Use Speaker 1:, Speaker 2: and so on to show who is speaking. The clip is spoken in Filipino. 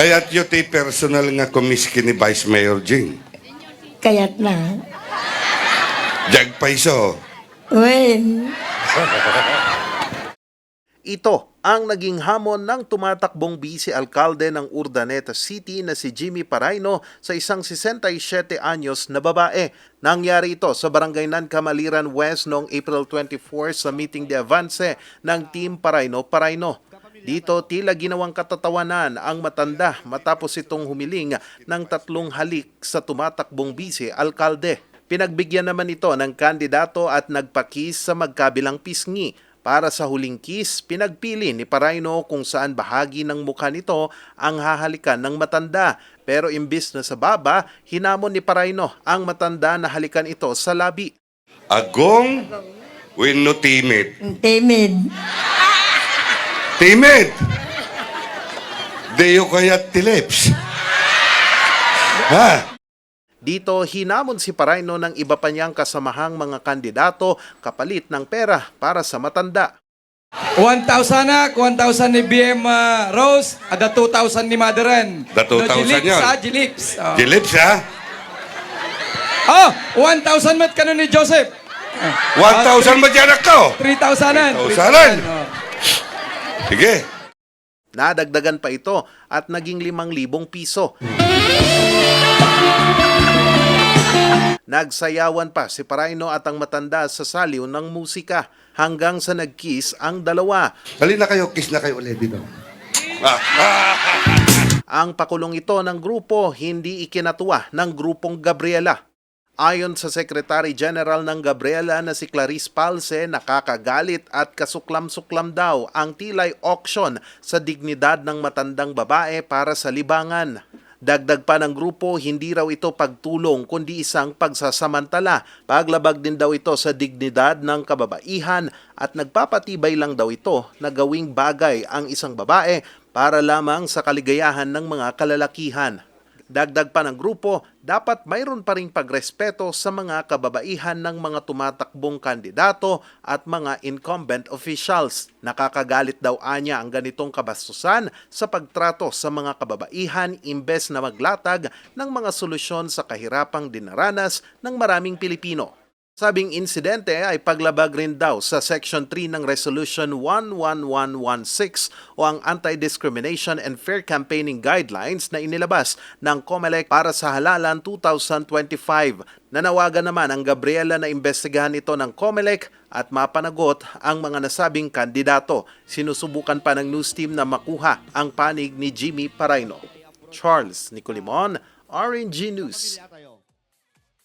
Speaker 1: Kaya't yun ti personal nga komiski ni Vice Mayor Jing.
Speaker 2: Kaya't na.
Speaker 1: Jag paiso.
Speaker 2: Wen.
Speaker 3: Ito ang naging hamon ng tumatakbong vice alkalde ng Urdaneta City na si Jimmy Paraino sa isang 67 anyos na babae. Nangyari ito sa Barangay Nancamaliran West noong April 24 sa meeting de avance ng Team Paraino Paraino. Dito tila ginawang katatawanan ang matanda matapos itong humiling ng tatlong halik sa tumatakbong vice alkalde. Pinagbigyan naman ito ng kandidato at nagpakis sa magkabilang pisngi. Para sa huling kiss, pinagpili ni Paraino kung saan bahagi ng mukha nito ang hahalikan ng matanda. Pero imbis na sa baba, hinamon ni Paraino ang matanda na halikan ito sa labi.
Speaker 1: Agong wenno timid.
Speaker 2: Timid.
Speaker 1: Timid! Deyo kaya't ti lips. Ha?
Speaker 3: Dito hinamon si Paraino ng iba pa niyang kasamahang mga kandidato kapalit ng pera para sa matanda.
Speaker 4: 1,000 na, 1,000 ni BM uh, Rose, ada 2,000 ni Madaran.
Speaker 1: Da 2,000
Speaker 4: Jilips,
Speaker 1: yun.
Speaker 4: ah, Jilips. Oh.
Speaker 1: Ti lips ha?
Speaker 4: oh, 1,000 mat kanon ni Joseph.
Speaker 1: 1,000 ba dyan ako?
Speaker 4: 3,000-an.
Speaker 1: 3,000. Sige.
Speaker 3: Nadagdagan pa ito at naging 5,000 piso. Nagsayawan pa si Paraino at ang matanda sa saliw ng musika hanggang sa nagkiss ang dalawa.
Speaker 1: Dali na kayo, kiss na kayo ulit dito. Ah, ah,
Speaker 3: Ang pakulong ito ng grupo hindi ikinatuwa ng grupong Gabriela. Ayon sa Secretary General ng Gabriela na si Clarice Palse, nakakagalit at kasuklam-suklam daw ang tilay auction sa dignidad ng matandang babae para sa libangan. Dagdag pa ng grupo, hindi raw ito pagtulong kundi isang pagsasamantala. Paglabag din daw ito sa dignidad ng kababaihan at nagpapatibay lang daw ito na gawing bagay ang isang babae para lamang sa kaligayahan ng mga kalalakihan. Dagdag pa ng grupo, dapat mayroon pa ring pagrespeto sa mga kababaihan ng mga tumatakbong kandidato at mga incumbent officials. Nakakagalit daw anya ang ganitong kabastusan sa pagtrato sa mga kababaihan imbes na maglatag ng mga solusyon sa kahirapang dinaranas ng maraming Pilipino. Sabing insidente ay paglabag rin daw sa Section 3 ng Resolution 11116 o ang Anti-Discrimination and Fair Campaigning Guidelines na inilabas ng COMELEC para sa halalan 2025. Nanawagan naman ang Gabriela na imbestigahan ito ng COMELEC at mapanagot ang mga nasabing kandidato. Sinusubukan pa ng news team na makuha ang panig ni Jimmy Paraino. Charles Nicolimon, RNG News.